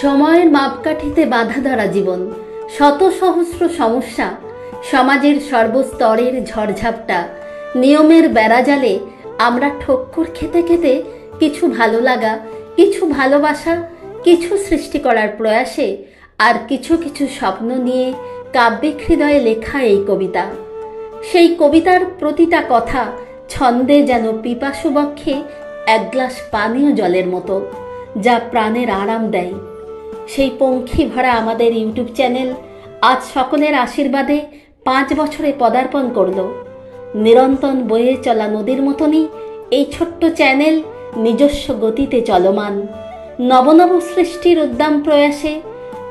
সময়ের মাপকাঠিতে বাধা ধরা জীবন। শত সহস্র সমস্যা, সমাজের সর্বস্তরের ঝড়ঝাপটা, নিয়মের বেড়াজালে আমরা ঠক্কর খেতে খেতে কিছু ভালো লাগা, কিছু ভালোবাসা, কিছু সৃষ্টি করার প্রয়াসে আর কিছু কিছু স্বপ্ন নিয়ে কাব্যিক হৃদয়ে লেখা এই কবিতা। সেই কবিতার প্রতিটা কথা ছন্দে যেন পিপাসু বক্ষে এক গ্লাস পানীয় জলের মতো, যা প্রাণের আরাম দেয়। সেই পঙ্খী ভরা আমাদের ইউটিউব চ্যানেল আজ সকলের আশীর্বাদে পাঁচ বছরে পদার্পণ করল। নিরন্তন বয়ে চলা নদীর মতনই এই ছোট্ট চ্যানেল নিজস্ব গতিতে চলমান। নবনব সৃষ্টির উদ্দাম প্রয়াসে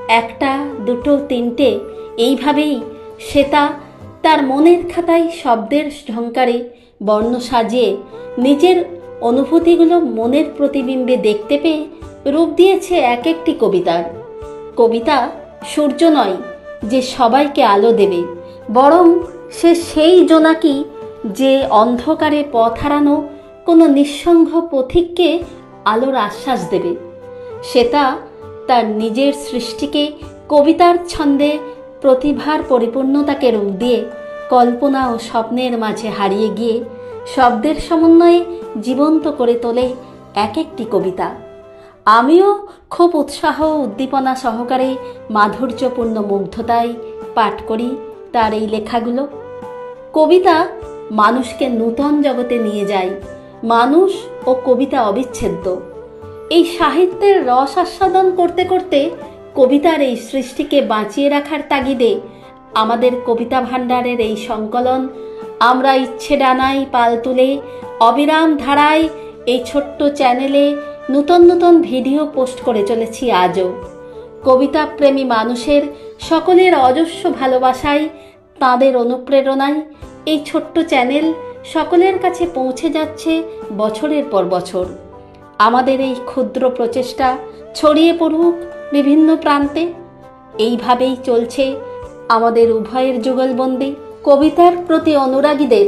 একটা, দুটো, তিনটে এইভাবেই শ্বেতা তার মনের খাতায় শব্দের ঝঙ্কারে বর্ণ সাজিয়ে নিজের অনুভূতিগুলো মনের প্রতিবিম্বে দেখতে পেয়ে রূপ দিয়েছে এক একটি কবিতার কবিতা সূর্য নয়, যে সবাইকে আলো দেবে, বরং সে সেই জোনাকি যে অন্ধকারে পথ হারানো কোনো নিঃসঙ্গ পথিককে আলোর আশ্বাস দেবে। শ্বেতা তার নিজের সৃষ্টিকে কবিতার ছন্দে প্রতিভার পরিপূর্ণতাকে রূপ দিয়ে, কল্পনা ও স্বপ্নের মাঝে হারিয়ে গিয়ে, শব্দের সমন্বয়ে জীবন্ত করে তোলে এক একটি কবিতা। আমিও খুব উৎসাহ উদ্দীপনা সহকারে মাধুর্যপূর্ণ মুগ্ধতায় পাঠ করি তার এই লেখাগুলো। কবিতা মানুষকে নূতন জগতে নিয়ে যায়। মানুষ ও কবিতা অবিচ্ছেদ্য। এই সাহিত্যের রস আস্বাদন করতে করতে কবিতার এই সৃষ্টিকে বাঁচিয়ে রাখার তাগিদে আমাদের কবিতা ভাণ্ডারের এই সংকলন আমরা ইচ্ছে ডানাই পাল তুলে অবিরাম ধারায় এই ছোট্ট চ্যানেলে নূতন নূতন ভিডিও পোস্ট করে চলেছি আজও। কবিতা প্রেমী মানুষের সকলের অজস্র ভালোবাসায় তাঁদের অনুপ্রেরণায় এই ছোট্ট চ্যানেল সকলের কাছে পৌঁছে যাচ্ছে বছরের পর বছর। আমাদের এই ক্ষুদ্র প্রচেষ্টা ছড়িয়ে পড়ুক বিভিন্ন প্রান্তে। এইভাবেই চলছে আমাদের উভয়ের যুগলবন্দি কবিতার প্রতি অনুরাগীদের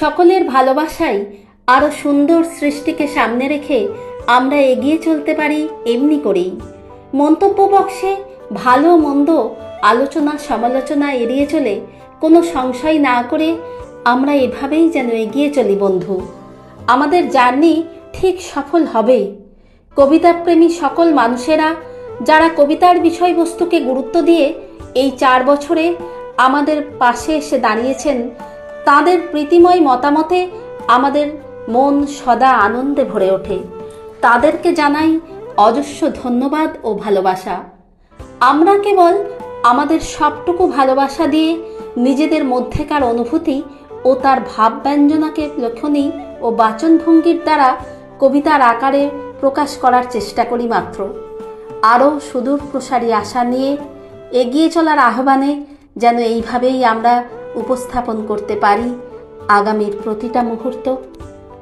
সকলের ভালোবাসাই আরও সুন্দর সৃষ্টিকে সামনে রেখে আমরা এগিয়ে চলতে পারি এমনি করেই। মন্তব্য বক্সে ভালো মন্দ আলোচনা সমালোচনা এড়িয়ে চলে কোনো সংশয় না করে আমরা এভাবেই যেন এগিয়ে চলি বন্ধু। আমাদের জার্নি ঠিক সফল হবেই কবিতাপ্রেমী সকল মানুষেরা যারা কবিতার বিষয়বস্তুকে গুরুত্ব দিয়ে এই চার বছরে আমাদের পাশে এসে দাঁড়িয়েছেন, তাদের প্রীতিময় মতামতে আমাদের মন সদা আনন্দে ভরে ওঠে। তাদেরকে জানাই অজস্র ধন্যবাদ ও ভালোবাসা। আমরা কেবল আমাদের সবটুকু ভালোবাসা দিয়ে নিজেদের মধ্যেকার অনুভূতি ও তার ভাব ব্যঞ্জনাকে লেখনী ও বাচনভঙ্গির দ্বারা কবিতার আকারে প্রকাশ করার চেষ্টা করি মাত্র। আরও সুদূর প্রসারী আশা নিয়ে এগিয়ে চলার আহ্বানে যেন এইভাবেই আমরা উপস্থাপন করতে পারি আগামীর প্রতিটা মুহূর্ত।